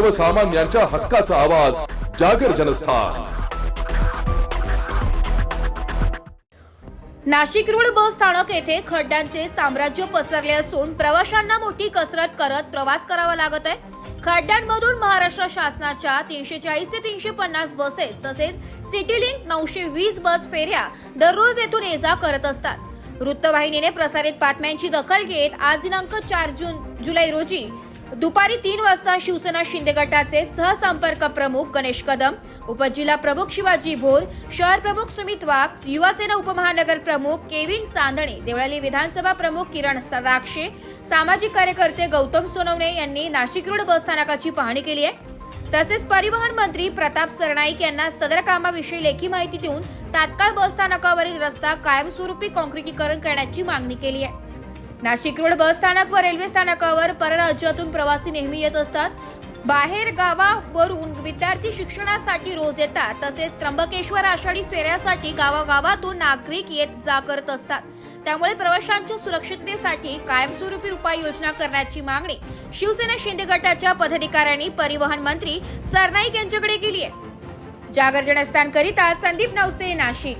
सर्वसामान्यांच्या हक्काचा आवाज जागर जनस्थान. नाशिक रोड बस स्थानक येथे खड्ड्यांचे साम्राज्य पसरले असून प्रवाशांना मोठी कसरत करत प्रवास करावा लागत आहे. खड्ड्यांमधून महाराष्ट्र शासनाच्या तीनशे चाळीस ते तीनशे पन्नास बसेस तसेच सिटी लिंक नऊशे वीस बस फेऱ्या दररोज येथून ये जा करत असतात. वृत्तवाहिनीने प्रसारित बातम्यांची दखल घेत आज दिनांक चार जून जुलै रोजी दुपारी तीन वाजता शिवसेना शिंदे गटाचे सहसंपर्क प्रमुख गणेश कदम उपजिल्हा प्रमुख शिवाजी भोर शहर प्रमुख सुमित वाघ युवासेना उपमहानगर प्रमुख केविन चांदणे देवळाली विधानसभा प्रमुख किरण राक्षे सामाजिक कार्यकर्ते गौतम सोनवणे यांनी नाशिक रोड बसस्थानकाची पाहणी केली आहे. तसेच परिवहन मंत्री प्रताप सरनाईक यांना सदर कामाविषयी लेखी माहिती देऊन तात्काळ बसस्थानकावरील रस्ता कायमस्वरूपी काँक्रिटीकरण करण्याची मागणी केली आहे. नाशिक रोड बस स्थानक व रेल्वे स्थानकावर परराज्यातून प्रवासी नेहमी येत असतात. बाहेर गावावरून विद्यार्थी शिक्षणासाठी रोज येतात तसेच त्र्यंबकेश्वर आषाढी फेऱ्यासाठी गावागावातून नागरिक येत जा करत असतात. त्यामुळे प्रवाशांच्या सुरक्षिततेसाठी कायमस्वरूपी उपाययोजना करण्याची मागणी शिवसेना शिंदे गटाच्या पदाधिकाऱ्यांनी परिवहन मंत्री सरनाईक यांच्याकडे केली आहे. जागर संदीप नवसे नाशिक.